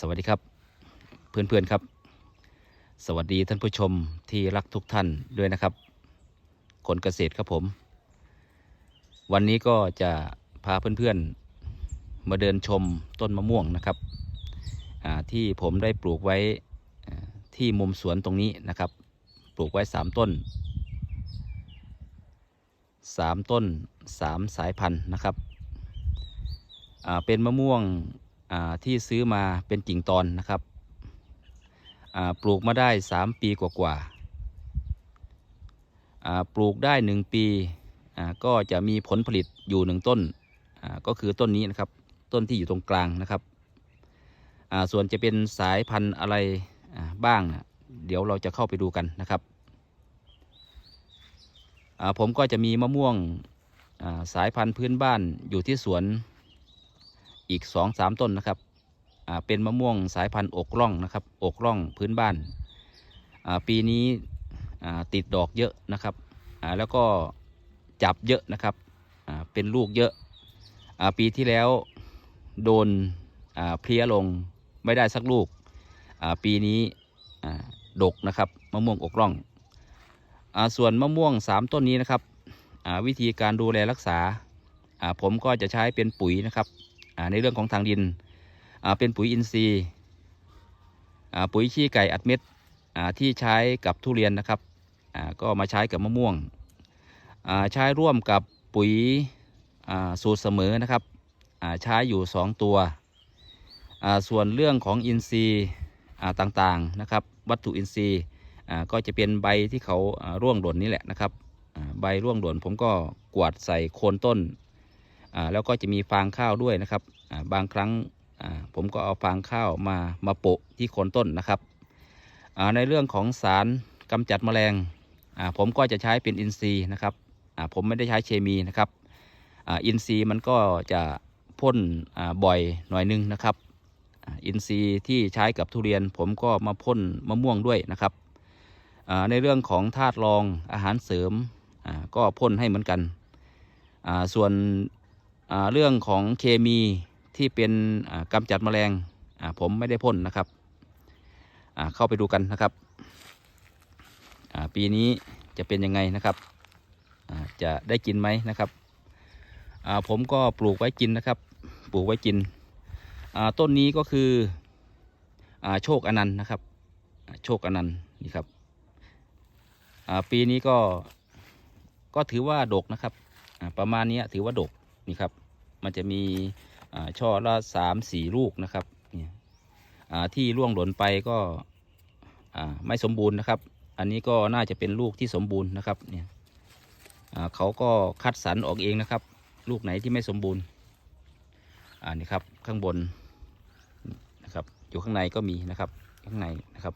สวัสดีครับเพื่อนๆครับ สวัสดีท่านผู้ชมที่รักทุกท่านด้วยนะครับ คนเกษตรครับผม วันนี้ก็จะพาเพื่อนๆ มาเดินชมต้นมะม่วงนะครับที่ผมได้ปลูกไว้ที่มุมสวนตรงนี้นะครับ ปลูกไว้สามต้นสามต้นสามสายพันธุ์นะครับเป็นมะม่วง ที่ซื้อมาเป็นกิ่งตอนนะครับปลูกมาได้ 3 ปีกว่าๆปลูกได้ 1 ปีก็จะมีผลผลิตอยู่ 1 ต้นก็คือต้นนี้นะครับต้นที่อยู่ตรงกลางนะครับส่วนจะเป็นสายพันธุ์อะไรบ้างอะเดี๋ยวเราจะเข้าไปดูกันนะครับ ผมก็จะมีมะม่วงสายพันธุ์พื้นบ้านอยู่ที่สวน อีกสองสามต้นนะครับเป็นมะม่วงสายพันธุ์อกร่องนะครับอกร่องพื้นบ้านปีนี้ติดดอกเยอะนะครับแล้วก็จับเยอะนะครับเป็นลูกเยอะปีที่แล้วโดนเพลี้ยลงไม่ได้สักลูกปีนี้ดกนะครับมะม่วงอกร่องอส่วนมะม่วงสามต้นนี้นะครับวิธีการดูแลรักษาผมก็จะใช้เป็นปุ๋ยนะครับ ในเรื่องของทางดินเป็นปุ๋ยอินทรีย์ปุ๋ยขี้ไก่อัดเม็ดที่ใช้กับทุเรียนนะครับก็มาใช้กับมะม่วงใช้ร่วมกับปุ๋ยสูตรเสมอนะครับใช้อยู่ 2 ตัว ส่วนเรื่องของอินทรีย์ต่างๆนะครับ วัตถุอินทรีย์ก็จะเป็นใบที่เขาร่วงหล่นนี่แหละนะครับใบร่วงหล่นผมก็กวาดใส่โคนต้น แล้วก็จะมีฟางข้าวด้วยนะครับบางครั้งผมก็เอาฟางข้าวมามาโปะที่โคนต้นนะครับในเรื่องของสารกำจัดแมลงผมก็จะใช้เป็นอินทรีย์นะครับผมไม่ได้ใช้เคมีนะครับอินทรีย์มันก็จะพ่นบ่อยหน่อยนึงนะครับอินทรีย์ที่ใช้กับทุเรียน ผมก็มาพ่นมะม่วงด้วยนะครับในเรื่องของธาตุรองอาหารเสริมก็พ่นให้เหมือนกัน ส่วน เรื่องของเคมีที่เป็นอ่ากำจัดแมลงผมไม่ได้พ่นนะครับเข้าไปดูกันนะครับปีนี้จะเป็นยังไงนะครับจะได้กินไหมนะครับผมก็ปลูกไว้กินนะครับ ปลูกไว้กินต้นนี้ก็คือโชคอนันต์นะครับ โชคอนันต์นี่ครับปีนี้ก็ก็ถือว่าดกนะครับประมาณนี้ถือว่าดก นี่ครับ มันจะมีช่อละสามสี่ลูกนะครับเนี่ยที่ร่วงหล่นไปก็ไม่สมบูรณ์นะครับ อันนี้ก็น่าจะเป็นลูกที่สมบูรณ์นะครับเนี่ยเขาก็คัดสรรออกเองนะครับ ลูกไหนที่ไม่สมบูรณ์อ่านี่ครับข้างบนนะครับ อยู่ข้างในก็มีนะครับ ข้างในนะครับ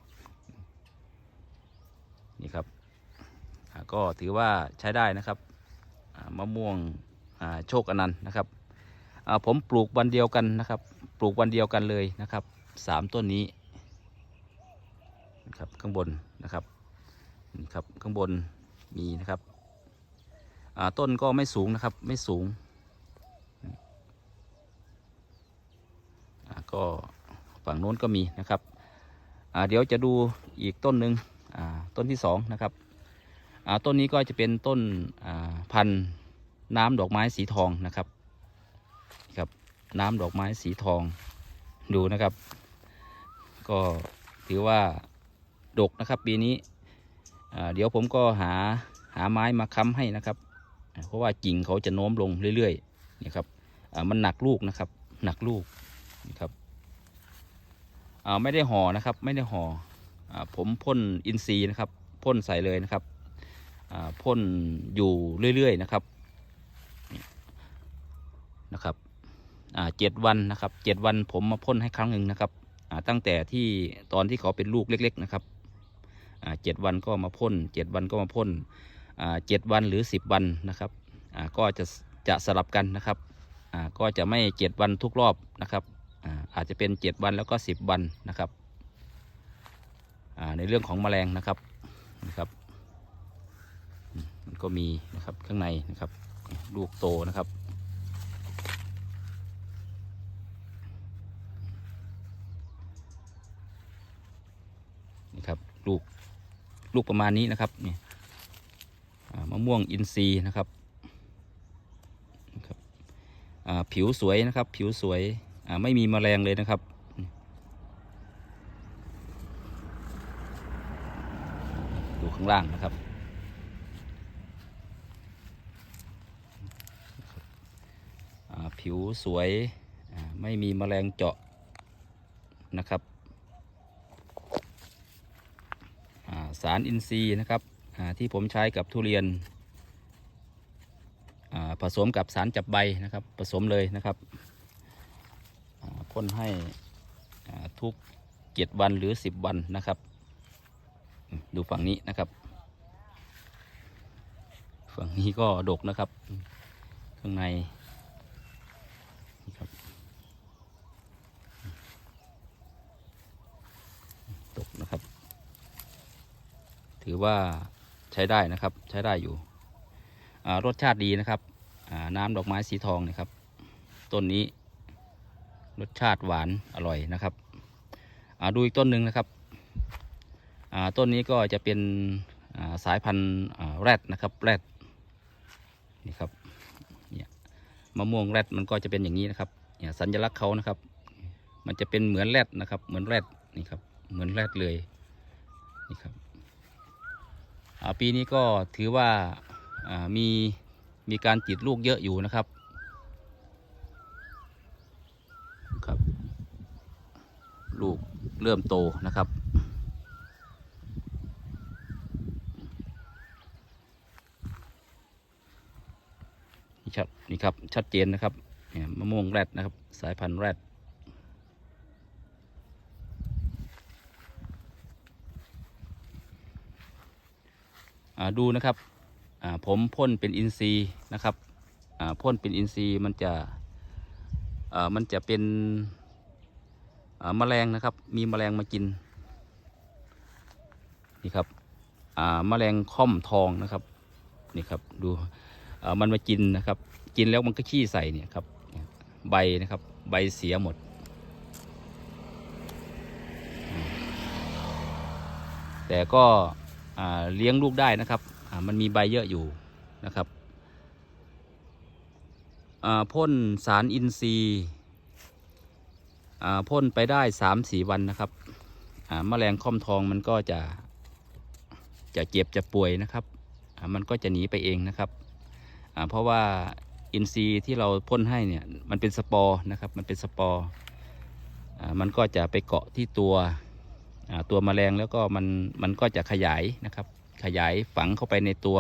นี่ครับก็ถือว่าใช้ได้นะครับมะม่วง โชคอนันต์นะครับผมปลูกวันเดียวกันนะครับ ปลูกวันเดียวกันเลยนะครับสามต้นนี้นะครับข้างบนนะครับนี่ครับข้างบนมีนะครับต้นก็ไม่สูงนะครับไม่สูงก็ฝั่งโน้นก็มีนะครับเดี๋ยวจะดูอีกต้นหนึ่งต้นที่สองนะครับต้นนี้ก็จะเป็นต้นพันธุ์ น้ำดอกไม้สีทองนะครับครับน้ำดอกไม้สีทองดูนะครับ ก็ถือว่าดกนะครับปีนี้เดี๋ยวผมก็หาหาไม้มาค้ำให้นะครับ เพราะว่ากิ่งเขาจะโน้มลงเรื่อยๆนี่ครับอ่ามันหนักลูกนะครับ หนักลูกนะครับอ่าไม่ได้ห่อนะครับ ไม่ได้ห่ออ่าผมพ่นอินทรีย์นะครับพ่นใส่เลยนะครับอ่าพ่นอยู่เรื่อยๆนะครับ อ่า เจ็ดวันนะครับเจ็ดวันผมมาพ่นให้ครั้งหนึ่งนะครับตั้งแต่ที่ตอนที่เขาเป็นลูกเล็ก ๆนะครับเจ็ดวันก็มาพ่นเจ็ดวันก็มาพ่นเจ็ดวันหรือสิบวันนะครับก็จะจะสลับกันนะครับก็จะไม่เจ็ดวันทุกรอบนะครับอาจจะเป็นเจ็ดวันแล้วก็สิบวันนะครับในเรื่องของแมลงนะครับนะครับมันก็มีนะครับข้างในนะครับลูกโตนะครับ ลูก ลูกประมาณนี้นะครับนี่มะม่วงอินทรีย์นะครับนะครับผิวสวยนะครับ ผิวสวยไม่มีแมลงเลยนะครับดูข้างล่างนะครับ ผิวสวยไม่มีแมลงเจาะนะครับอ่า สารอินทรีย์นะครับที่ผมใช้กับทุเรียนผสมกับสารจับใบนะครับ ผสมเลยนะครับพ่นให้ทุกเจ็ดวันหรือสิบวันนะครับ ดูฝั่งนี้นะครับ ฝั่งนี้ก็ดกนะครับ ข้างใน นี่ครับตกนะครับ ถือว่าใช้ได้นะครับใช้ได้อยู่รสชาติดีนะครับน้ำดอกไม้สีทองนะครับ ต้นนี้ รสชาติหวานอร่อยนะครับดูอีกต้นหนึ่งนะครับต้นนี้ก็จะเป็นสายพันธุ์แรดนะครับแรดนี่ครับมะม่วงแรดมันก็จะเป็นอย่างนี้นะครับเนี่ยสัญลักษณ์เขานะครับ มันจะเป็นเหมือนแรดนะครับ เหมือนแรดนี่ครับเหมือนแรดเลยนี่ครับ ปีนี้ก็ถือว่ามีมีการติดลูกเยอะอยู่นะครับครับ ลูกเริ่มโตนะครับ นี่ชัดนี่ครับชัดเจนนะครับเนี่ยมะม่วงแรดนะครับ สายพันธุ์แรด ดูนะครับผมพ่นเป็นอินทรีย์นะครับพ่นเป็นอินทรีย์มันจะมันจะเป็นอ่าแมลงนะครับ มีแมลงมากินนี่ครับอ่าแมลงค่อมทองนะครับนี่ครับดูมันมากินนะครับ กินแล้วมันก็ขี้ใส่เนี่ยครับใบนะครับใบเสียหมดแต่ก็ เลี้ยงลูกได้นะครับมันมีใบเยอะอยู่นะครับพ่นสารอินทรีย์พ่นไปได้สามสี่วันนะครับอ่าแมลงค่อมทองมันก็จะจะเจ็บจะป่วยนะครับมันก็จะหนีไปเองนะครับเพราะว่าอินทรีย์ที่เราพ่นให้เนี่ยมันเป็นสปอร์นะครับมันเป็นสปอร์มันก็จะไปเกาะที่ตัว ตัวแมลงแล้วก็มันมันก็จะขยายนะครับ ขยายฝังเข้าไปในตัว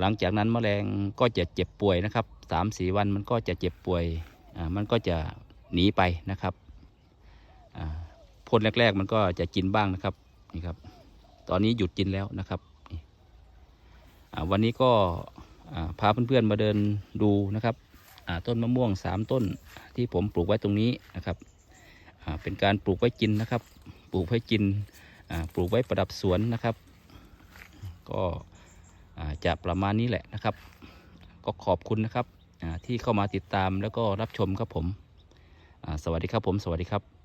หลังจากนั้นแมลงก็จะเจ็บป่วยนะครับสามสีวันมันก็จะเจ็บป่วยมันก็จะหนีไปนะครับพ่นแรก ๆ มันก็จะกินบ้างนะครับนี่ครับ ตอนนี้หยุดกินแล้วนะครับวันนี้ก็พาเพื่อนๆมาเดินดูนะครับต้นมะม่วงสามต้นที่ผมปลูกไว้ตรงนี้นะครับเป็นการปลูกไว้กินนะครับ ปลูกไว้กินอ่าปลูกไว้ประดับสวนนะครับ ก็อ่าจะประมาณนี้แหละนะครับ ก็ขอบคุณนะครับอ่าที่เข้ามาติดตามแล้วก็รับชมครับผมอ่าสวัสดีครับผม สวัสดีครับ